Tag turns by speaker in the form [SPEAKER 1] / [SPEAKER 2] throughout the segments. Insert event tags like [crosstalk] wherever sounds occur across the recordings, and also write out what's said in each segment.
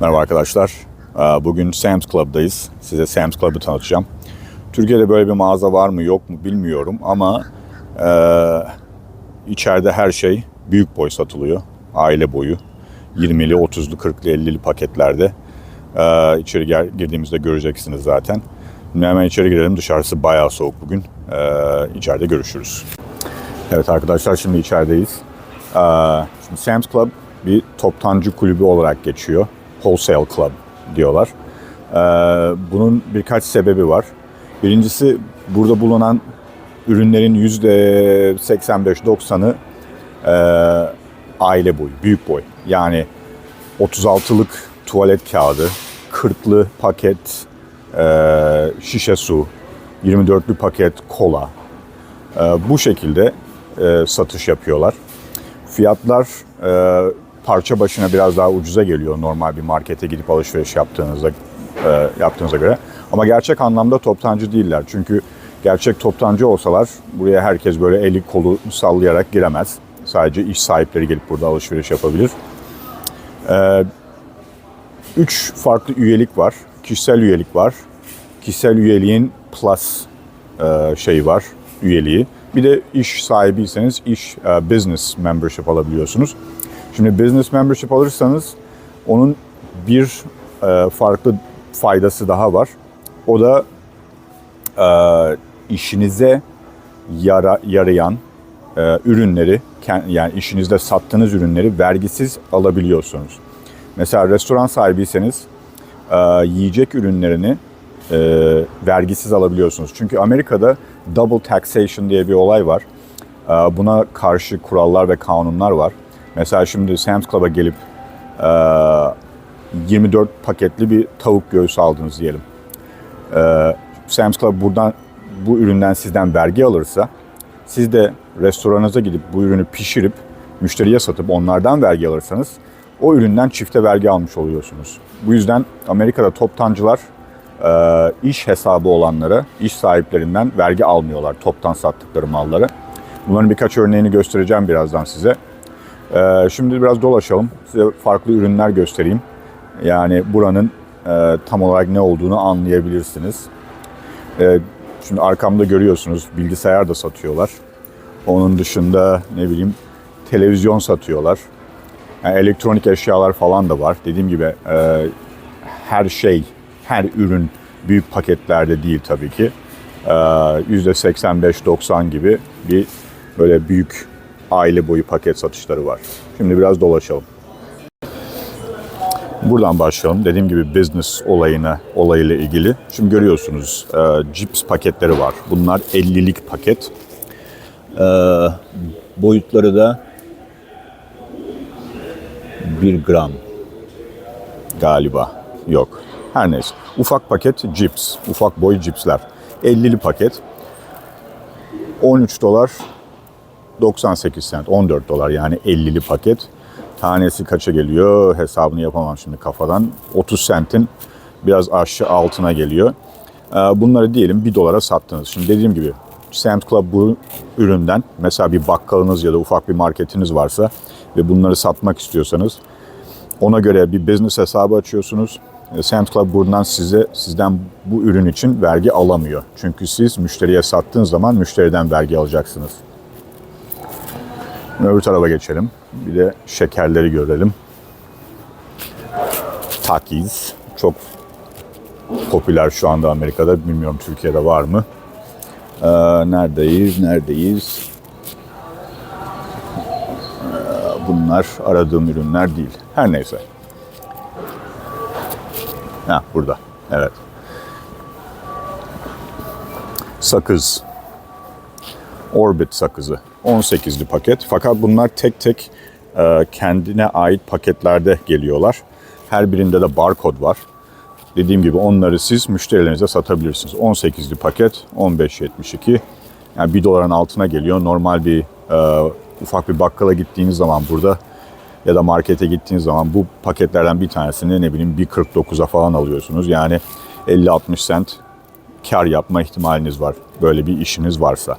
[SPEAKER 1] Merhaba arkadaşlar. Ee, Bugün Sam's Club'dayız. Size Sam's Club'ı tanıtacağım. Türkiye'de böyle bir mağaza var mı yok mu bilmiyorum ama e, içeride her şey büyük boy satılıyor. Aile boyu. 20'li, 30'lu, 40'lı, 50'li paketlerde. Ee, içeri girdiğimizde göreceksiniz zaten. Şimdi hemen içeri girelim. Dışarısı bayağı soğuk bugün. Ee, içeride görüşürüz. Evet arkadaşlar şimdi içerideyiz. Ee, şimdi Sam's Club bir toptancı kulübü olarak geçiyor. Wholesale Club diyorlar. Ee, bunun birkaç sebebi var. Birincisi burada bulunan ürünlerin %85-90'ı e, aile boyu, büyük boy. Yani 36'lık tuvalet kağıdı, 40'lı paket e, şişe su, 24'lü paket kola, e, bu şekilde satış yapıyorlar. Fiyatlar parça başına biraz daha ucuza geliyor normal bir markete gidip alışveriş yaptığınızda e, yaptığınıza göre. Ama gerçek anlamda toptancı değiller. Çünkü gerçek toptancı olsalar buraya herkes böyle eli kolu sallayarak giremez. Sadece iş sahipleri gelip burada alışveriş yapabilir. E, üç farklı üyelik var. Kişisel üyelik var. Kişisel üyeliğin plus e, şey var, üyeliği. Bir de iş sahibiyseniz iş e, business membership alabiliyorsunuz. Şimdi business membership alırsanız onun bir e, farklı faydası daha var. O da e, işinize yara, yarayan e, ürünleri, yani işinizde sattığınız ürünleri vergisiz alabiliyorsunuz. Mesela restoran sahibiyseniz e, yiyecek ürünlerini e, vergisiz alabiliyorsunuz. Çünkü Amerika'da double taxation diye bir olay var. E, buna karşı kurallar ve kanunlar var. Mesela şimdi Sam's Club'a gelip e, 24 paketli bir tavuk göğsü aldınız diyelim. E, Sam's Club buradan bu üründen sizden vergi alırsa siz de restoranınıza gidip bu ürünü pişirip müşteriye satıp onlardan vergi alırsanız o üründen çifte vergi almış oluyorsunuz. Bu yüzden Amerika'da toptancılar e, iş hesabı olanlara, iş sahiplerinden vergi almıyorlar toptan sattıkları malları. Bunların birkaç örneğini göstereceğim birazdan size. E, Şimdi biraz dolaşalım. Size farklı ürünler göstereyim. Yani buranın e, tam olarak ne olduğunu anlayabilirsiniz. E, Şimdi arkamda görüyorsunuz bilgisayar da satıyorlar. Onun dışında ne bileyim televizyon satıyorlar. Yani elektronik eşyalar falan da var. Dediğim gibi e, her şey, her ürün büyük paketlerde değil tabii ki. E, %85-90 gibi bir böyle büyük aile boyu paket satışları var. Şimdi biraz dolaşalım. Buradan başlayalım. Dediğim gibi business olayına, olayıyla ilgili. Şimdi görüyorsunuz e, cips paketleri var. Bunlar 50'lik paket. E, boyutları da 1 gram galiba. Yok. Her neyse. Ufak paket cips. Ufak boy cipsler. 50'li paket. 13 dolar 98 cent. 14 dolar yani 50'li paket. Tanesi kaça geliyor hesabını yapamam şimdi kafadan. 30 centin biraz aşağı altına geliyor. Ee, Bunları diyelim 1 dolara sattınız. Şimdi dediğim gibi Sam's Club bu üründen mesela bir bakkalınız ya da ufak bir marketiniz varsa ve bunları satmak istiyorsanız ona göre bir business hesabı açıyorsunuz. E, Sam's Club buradan size sizden bu ürün için vergi alamıyor. Çünkü siz müşteriye sattığınız zaman müşteriden vergi alacaksınız. Öbür tarafa geçelim. Bir de şekerleri görelim. Takis çok popüler şu anda Amerika'da. Bilmiyorum Türkiye'de var mı? Ee, neredeyiz? Neredeyiz? Ee, bunlar aradığım ürünler değil. Her neyse. Ha burada. Evet. Sakız. Orbit sakızı. 18'li paket. Fakat bunlar tek tek e, kendine ait paketlerde geliyorlar. Her birinde de barkod var. Dediğim gibi onları siz müşterilerinize satabilirsiniz. 18'li paket 15.72. Yani 1 doların altına geliyor. Normal bir e, ufak bir bakkala gittiğiniz zaman burada ya da markete gittiğiniz zaman bu paketlerden bir tanesini ne bileyim 1.49'a falan alıyorsunuz. Yani 50-60 cent kar yapma ihtimaliniz var. Böyle bir işiniz varsa.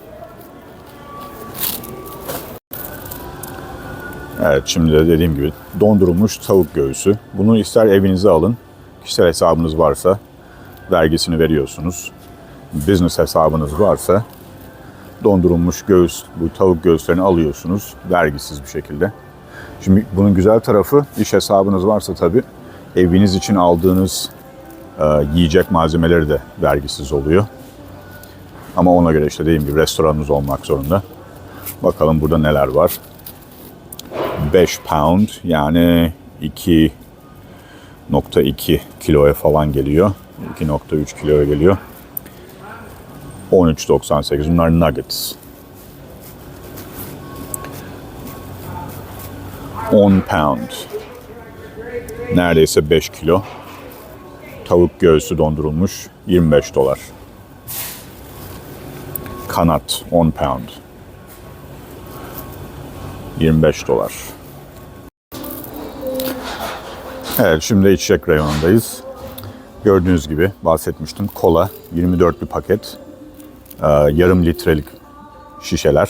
[SPEAKER 1] Evet şimdi de dediğim gibi dondurulmuş tavuk göğsü. Bunu ister evinize alın, kişisel hesabınız varsa vergisini veriyorsunuz. Business hesabınız varsa dondurulmuş göğüs, bu tavuk göğüslerini alıyorsunuz vergisiz bir şekilde. Şimdi bunun güzel tarafı iş hesabınız varsa tabii eviniz için aldığınız e, yiyecek malzemeleri de vergisiz oluyor. Ama ona göre işte dediğim gibi restoranınız olmak zorunda. Bakalım burada neler var. 5 pound yani 2.2 kiloya falan geliyor. 2.3 kiloya geliyor. 13.98 bunlar nuggets. 10 pound. Neredeyse 5 kilo. Tavuk göğsü dondurulmuş 25 dolar. Kanat 10 pound. 25 dolar. Evet şimdi içecek reyonundayız. Gördüğünüz gibi bahsetmiştim. Kola 24'lü paket. e, yarım litrelik şişeler.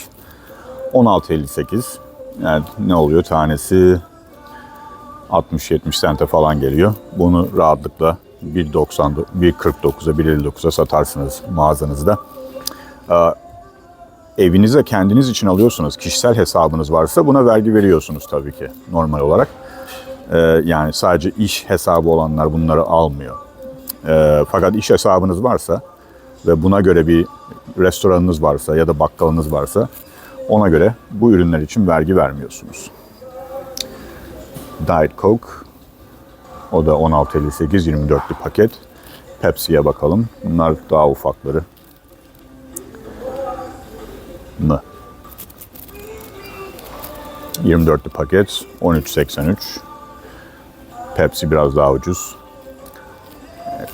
[SPEAKER 1] 16.58. Yani ne oluyor tanesi 60-70 sente falan geliyor. Bunu rahatlıkla 1.90 1.49'a 1.59'a satarsınız mağazanızda. Ee, evinize kendiniz için alıyorsunuz. Kişisel hesabınız varsa buna vergi veriyorsunuz tabii ki normal olarak. Ee, yani sadece iş hesabı olanlar bunları almıyor. Ee, fakat iş hesabınız varsa ve buna göre bir restoranınız varsa ya da bakkalınız varsa ona göre bu ürünler için vergi vermiyorsunuz. Diet Coke o da 16.58 24'lü paket. Pepsi'ye bakalım. Bunlar daha ufakları. Mı? 24'lü paket 13.83. Pepsi biraz daha ucuz.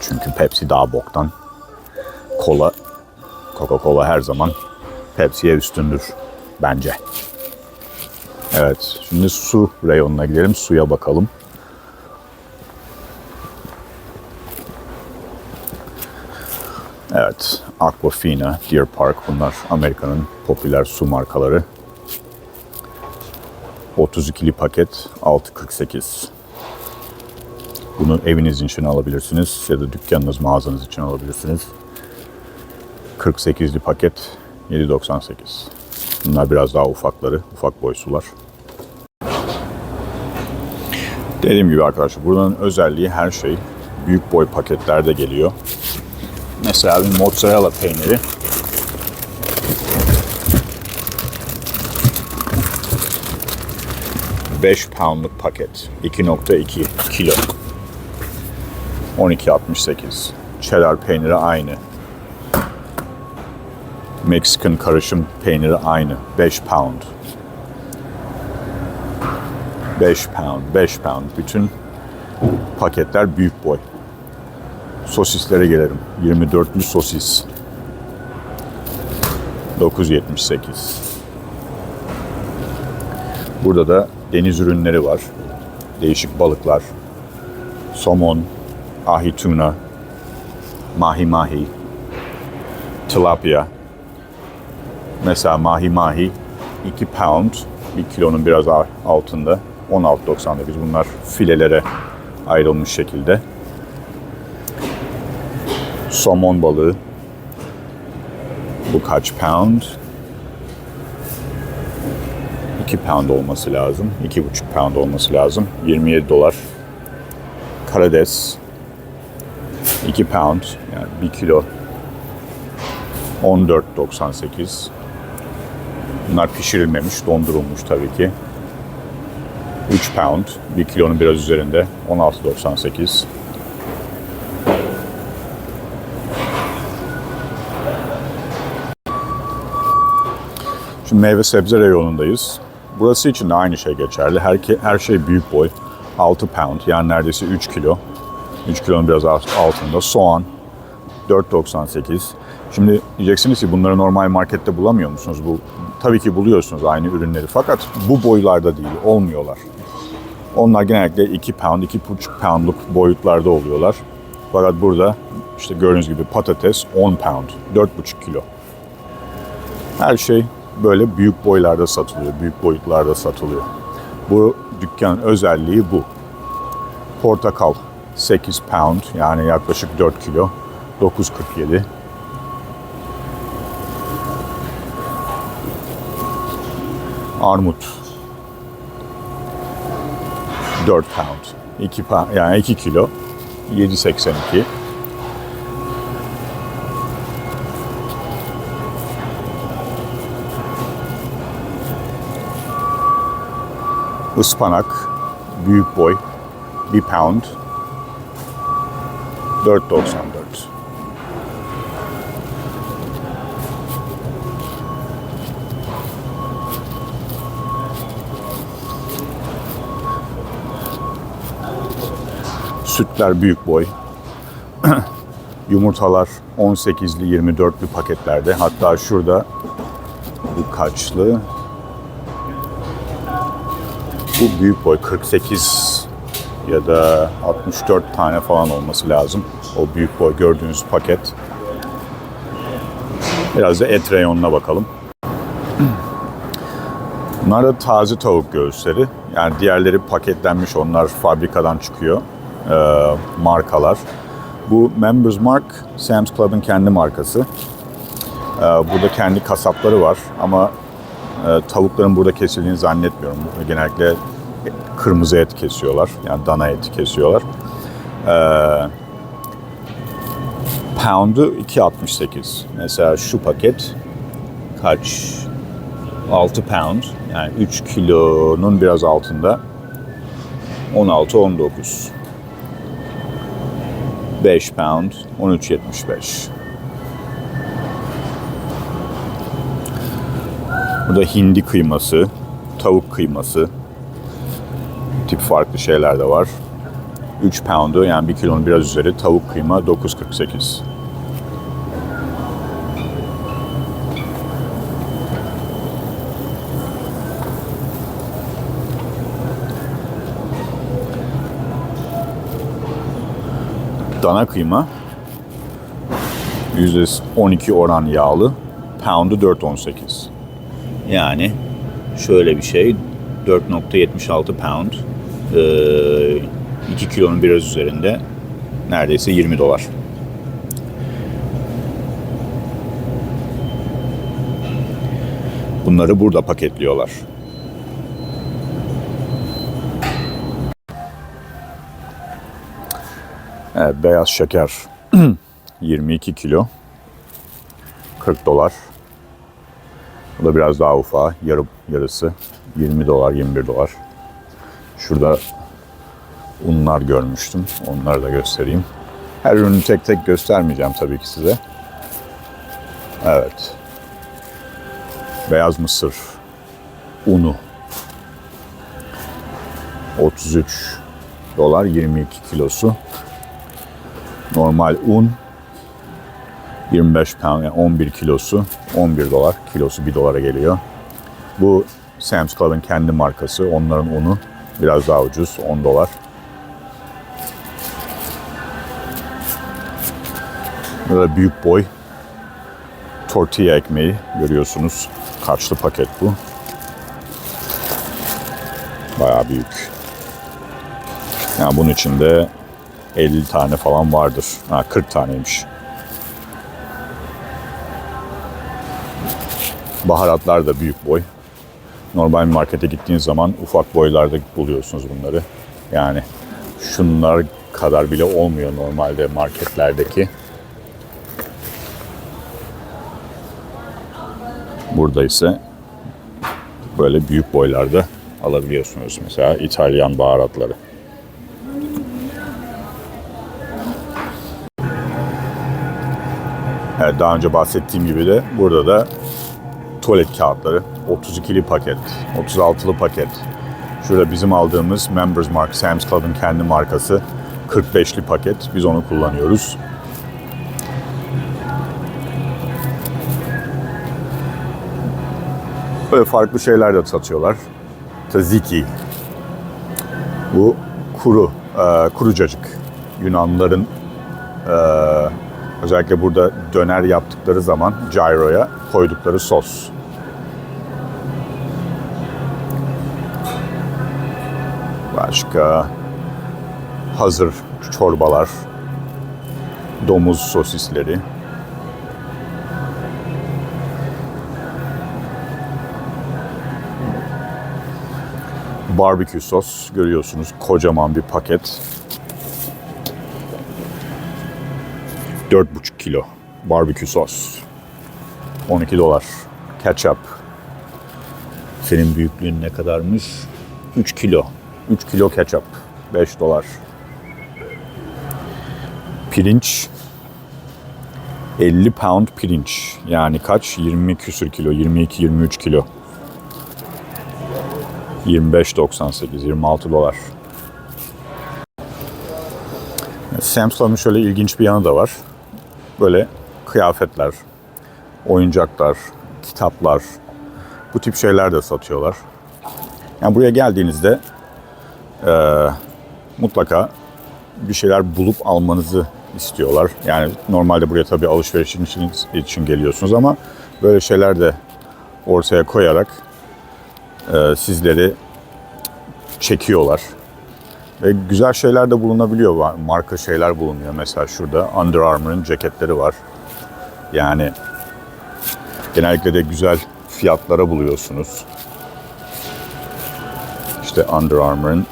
[SPEAKER 1] Çünkü Pepsi daha boktan. Kola, Coca-Cola her zaman Pepsi'ye üstündür bence. Evet, şimdi su reyonuna gidelim. Suya bakalım. Evet, Aquafina, Deer Park bunlar Amerika'nın popüler su markaları. 32'li paket 6.48. Bunu eviniz için alabilirsiniz ya da dükkanınız, mağazanız için alabilirsiniz. 48'li paket 7.98. Bunlar biraz daha ufakları, ufak boy. Dediğim gibi arkadaşlar buranın özelliği her şey büyük boy paketlerde geliyor. Mesela bir mozzarella peyniri. Beş poundluk paket. 2.2 kilo. 12.68. Cheddar peyniri aynı. Meksikan karışım peyniri aynı. 5 pound. 5 pound, 5 pound. Bütün paketler büyük boy. Sosislere gelelim. 24'lü sosis. 9.78. Burada da deniz ürünleri var. Değişik balıklar. Somon, ahi tuna, mahi mahi, tilapia. Mesela mahi mahi 2 pound, bir kilonun biraz altında. 16.99 bunlar filelere ayrılmış şekilde. Somon balığı. Bu kaç pound? 2 pound olması lazım. 2,5 pound olması lazım. 27 dolar. Karades. 2 pound yani 1 kilo 14.98. Bunlar pişirilmemiş, dondurulmuş tabii ki. 3 pound, 1 kilonun biraz üzerinde 16.98. Şimdi meyve sebze reyonundayız. Burası için de aynı şey geçerli. Her, her şey büyük boy. 6 pound yani neredeyse 3 kilo. 3 kilonun biraz altında. Soğan 4.98. Şimdi diyeceksiniz ki bunları normal markette bulamıyor musunuz? Bu tabii ki buluyorsunuz aynı ürünleri fakat bu boylarda değil, olmuyorlar. Onlar genellikle 2 pound, 2,5 poundluk boyutlarda oluyorlar. Fakat burada işte gördüğünüz gibi patates 10 pound, 4,5 kilo. Her şey böyle büyük boylarda satılıyor, büyük boyutlarda satılıyor. Bu dükkanın özelliği bu. Portakal 8 pound yani yaklaşık 4 kilo 9.47. Armut 4 pound. 2 pound yani 2 kilo 7.82. Ispanak büyük boy 1 pound 4.94. Sütler büyük boy. [clears throat] Yumurtalar 18'li 24'lü paketlerde. Hatta şurada bu kaçlı? Bu büyük boy 48 ya da 64 tane falan olması lazım. O büyük boy gördüğünüz paket. Biraz da et reyonuna bakalım. Bunlar da taze tavuk göğüsleri. Yani diğerleri paketlenmiş, onlar fabrikadan çıkıyor. Ee, markalar. Bu Members Mark, Sam's Club'ın kendi markası. Ee, burada kendi kasapları var ama e, tavukların burada kesildiğini zannetmiyorum. Genellikle kırmızı et kesiyorlar. Yani dana eti kesiyorlar. Ee, pound'u 2.68. Mesela şu paket kaç? 6 pound. Yani 3 kilonun biraz altında. 16-19. 5 pound 13.75. Burada hindi kıyması, tavuk kıyması tip farklı şeyler de var. 3 pound'u yani 1 kilonun biraz üzeri tavuk kıyma 9.48. Dana kıyma %12 oran yağlı. Pound'u 4.18. Yani şöyle bir şey 4.76 pound 2 kilonun biraz üzerinde neredeyse 20 dolar. Bunları burada paketliyorlar. Evet, beyaz şeker [clears throat] 22 kilo 40 dolar. Bu da biraz daha ufağı. Yarım yarısı. 20 dolar, 21 dolar. Şurada unlar görmüştüm. Onları da göstereyim. Her ürünü tek tek göstermeyeceğim tabii ki size. Evet. Beyaz mısır unu. 33 dolar 22 kilosu. Normal un 25 pound yani 11 kilosu 11 dolar. Kilosu 1 dolara geliyor. Bu Sam's Club'ın kendi markası. Onların unu biraz daha ucuz 10 dolar. Burada büyük boy tortilla ekmeği görüyorsunuz. Kaçlı paket bu. Bayağı büyük. Yani bunun içinde 50 tane falan vardır. Ha 40 taneymiş. Baharatlar da büyük boy. Normal markete gittiğiniz zaman ufak boylarda buluyorsunuz bunları. Yani şunlar kadar bile olmuyor normalde marketlerdeki. Burada ise böyle büyük boylarda alabiliyorsunuz. Mesela İtalyan baharatları. Evet, daha önce bahsettiğim gibi de burada da tuvalet kağıtları 32'li paket, 36'lı paket. Şurada bizim aldığımız Members Mark Sam's Club'ın kendi markası 45'li paket. Biz onu kullanıyoruz. Böyle farklı şeyler de satıyorlar. Tzatziki. Bu kuru, e, kuru cacık. Yunanlıların e, özellikle burada döner yaptıkları zaman gyro'ya koydukları sos. Başka hazır çorbalar, domuz sosisleri. Barbekü sos görüyorsunuz kocaman bir paket. 4,5 kilo barbekü sos. 12 dolar. Ketchup. Senin büyüklüğün ne kadarmış? 3 kilo. 3 kilo ketchup. 5 dolar. Pirinç. 50 pound pirinç. Yani kaç? 20 küsür kilo. 22-23 kilo. 25.98, 26 dolar. Sam's Club'ın şöyle ilginç bir yanı da var. Böyle kıyafetler, oyuncaklar, kitaplar, bu tip şeyler de satıyorlar. Yani buraya geldiğinizde eee, mutlaka bir şeyler bulup almanızı istiyorlar. Yani normalde buraya tabii alışveriş için, için geliyorsunuz ama böyle şeyler de ortaya koyarak e, sizleri çekiyorlar. Ve güzel şeyler de bulunabiliyor. Marka şeyler bulunuyor. Mesela şurada Under Armour'ın ceketleri var. Yani genellikle de güzel fiyatlara buluyorsunuz. İşte Under Armour'ın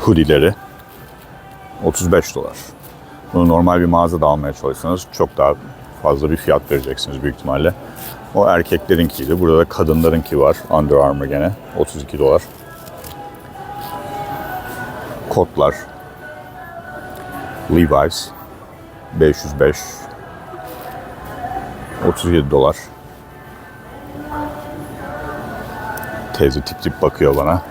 [SPEAKER 1] hoodie'leri 35 dolar. Bunu normal bir mağazada almaya çalışsanız çok daha fazla bir fiyat vereceksiniz büyük ihtimalle. O erkeklerinkiydi. Burada da kadınlarınki var. Under Armour gene. 32 dolar. Kotlar. Levi's. 505. 37 dolar. Teyze tip tip bakıyor bana.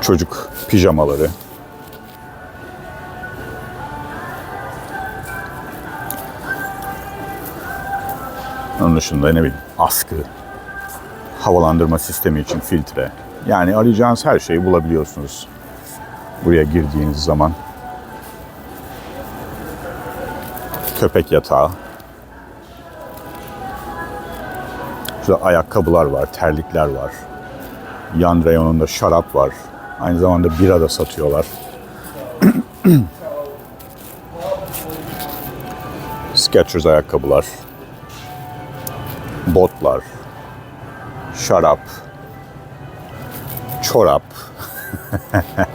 [SPEAKER 1] Çocuk pijamaları. Onun dışında ne bileyim askı, havalandırma sistemi için filtre. Yani arayacağınız her şeyi bulabiliyorsunuz. Buraya girdiğiniz zaman. Köpek yatağı. Şurada ayakkabılar var, terlikler var. Yan reyonunda şarap var. Aynı zamanda bira da satıyorlar. [clears throat] Skechers ayakkabılar botlar, şarap, çorap. [laughs]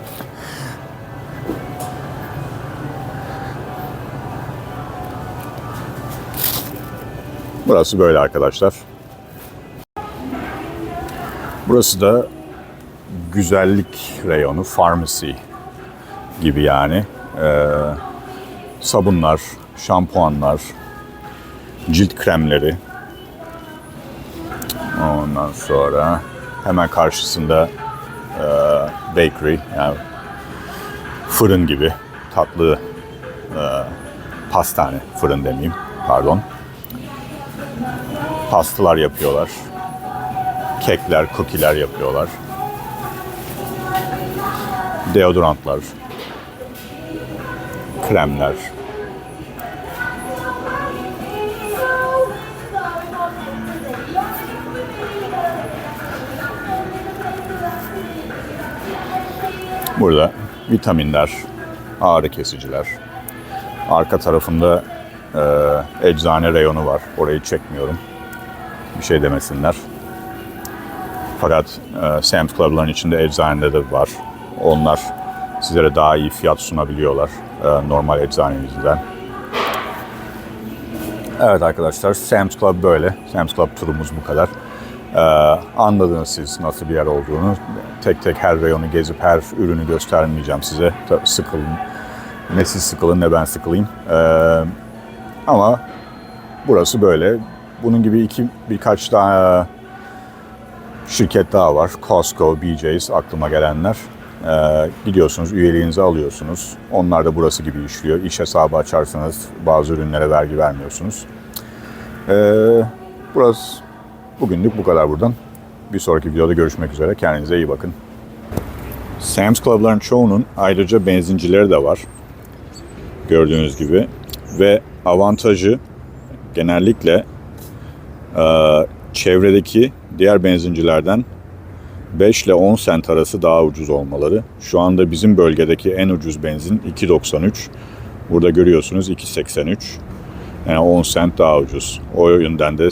[SPEAKER 1] Burası böyle arkadaşlar. Burası da güzellik reyonu, pharmacy gibi yani. Ee, sabunlar, şampuanlar, cilt kremleri, sonra hemen karşısında e, bakery yani fırın gibi tatlı e, pastane fırın demeyeyim pardon. Pastalar yapıyorlar. Kekler, kukiler yapıyorlar. Deodorantlar. Kremler. Burada vitaminler, ağrı kesiciler. Arka tarafında e, eczane reyonu var. Orayı çekmiyorum. Bir şey demesinler. Fakat e, Sam's Club'ların içinde eczanede de var. Onlar sizlere daha iyi fiyat sunabiliyorlar e, normal eczanenizden. Evet arkadaşlar Sam's Club böyle. Sam's Club turumuz bu kadar. Ee, anladınız siz nasıl bir yer olduğunu. Tek tek her reyonu gezip her ürünü göstermeyeceğim size. Sıkılın. Ne siz sıkılın ne ben sıkılayım. Ee, ama burası böyle. Bunun gibi iki birkaç daha şirket daha var. Costco, BJ's aklıma gelenler. Ee, gidiyorsunuz, üyeliğinizi alıyorsunuz. Onlar da burası gibi işliyor. İş hesabı açarsanız bazı ürünlere vergi vermiyorsunuz. Ee, burası bugünlük bu kadar buradan. Bir sonraki videoda görüşmek üzere. Kendinize iyi bakın. Sam's Club'ların çoğunun ayrıca benzincileri de var. Gördüğünüz gibi. Ve avantajı genellikle e, çevredeki diğer benzincilerden 5 ile 10 sent arası daha ucuz olmaları. Şu anda bizim bölgedeki en ucuz benzin 2.93. Burada görüyorsunuz 2.83. Yani 10 sent daha ucuz. O yönden de